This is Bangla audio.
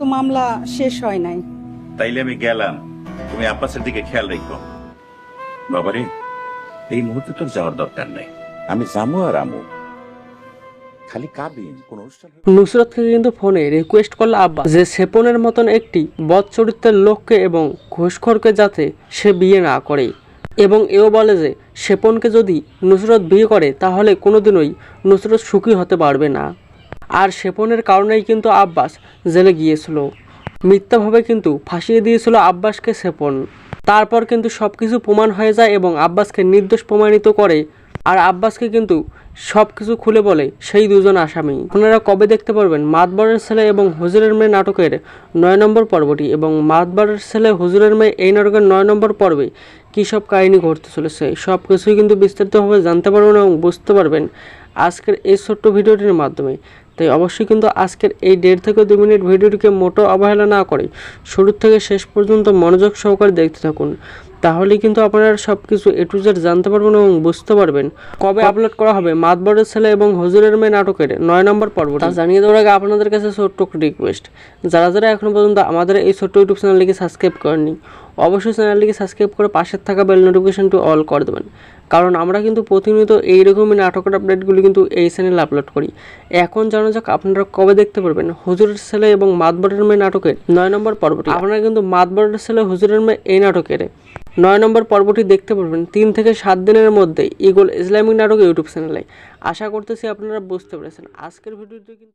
তো মামলা শেষ হয় নাই। তাইলে আমি গেলাম। তুমি আব্বাসের দিকে খেয়াল রেখো। বাবারে এই মুহূর্তে তোর যাওয়ার দরকার নেই। আমি যাব আর আমু। খালি কাবিন কোন অনুষ্ঠান নুসরতকে কিন্তু ফোনে রিকোয়েস্ট করল আব্বাস যে সেপনের মতন একটি বদ চরিত্রের লোককে এবং ঘুষখোরকে যাতে সে বিয়ে না করে। এবং এও বলে যে সেপনকে যদি নুসরত বিয়ে করে তাহলে কোনোদিনই নুসরত সুখী হতে পারবে না। আর সেপনের কারণেই কিন্তু আব্বাস জেলে গিয়েছিল। মিথ্যাভাবে কিন্তু ফাঁসিয়ে দিয়েছিল আব্বাসকে সেপন। তারপর কিন্তু সব কিছু প্রমাণ হয়ে যায় এবং আব্বাসকে নির্দোষ প্রমাণিত করে আর আব্বাসকে কিন্তু সব কিছু খুলে বলে সেই দুজন আসামি। আপনারা কবে দেখতে পারবেন মাতবরের ছেলে এবং হুজুরের মেয়ে নাটকের নয় নম্বর পর্বটি এবং মাতবরের ছেলে, হুজুরের মেয়ে এই নাটকের নয় নম্বর পর্বে কী সব কাহিনী ঘটতে চলেছে সব কিছুই কিন্তু বিস্তারিতভাবে জানতে পারবেন এবং বুঝতে পারবেন আজকের এই ছোট্ট ভিডিওটির মাধ্যমে। তাই অবশ্যই কিন্তু আজকের এই দেড় থেকে দু মিনিট ভিডিওটিকে মোটো অবহেলা না করে শুরু থেকে শেষ পর্যন্ত মনোযোগ সহকারে দেখতে থাকুন। তাহলেই কিন্তু আপনারা সব কিছু এ টু জেড জানতে পারবেন এবং বুঝতে পারবেন কবে আপলোড করা হবে মাতবরের ছেলে এবং হুজুরের মেয়ে নাটকের নয় নম্বর পর্ব তা জানিয়ে দেওয়ার আগে আপনাদের কাছে ছোট্ট রিকোয়েস্ট যারা যারা এখনও পর্যন্ত আমাদের এই ছোট্ট ইউটিউব চ্যানেলটিকে সাবস্ক্রাইব করেননি, অবশ্যই চ্যানেলটিকে সাবস্ক্রাইব করে পাশের থাকা বেল নোটিফিকেশনটি অল করে দেবেন। কারণ আমরা কিন্তু প্রতিনিয়ত এই এইরকমই নাটকের আপডেটগুলি কিন্তু এই চ্যানেলে আপলোড করি। এখন জানা যাক আপনারা কবে দেখতে পারবেন হুজুরের ছেলে এবং মাতবরের মেয়ে নাটকের নয় নম্বর পর্বটি। আপনারা কিন্তু মাতবরের ছেলে, হুজুরের মেয়ে এই নাটকের নয় নম্বর পর্বটি দেখতে পারবেন তিন থেকে সাত দিনের মধ্যে ইগল ইসলামিক নাটক ইউটিউব চ্যানেলে আশা করতেছি আপনারা বুঝতে পেরেছেন। আজকের ভিডিওটি কিন্তু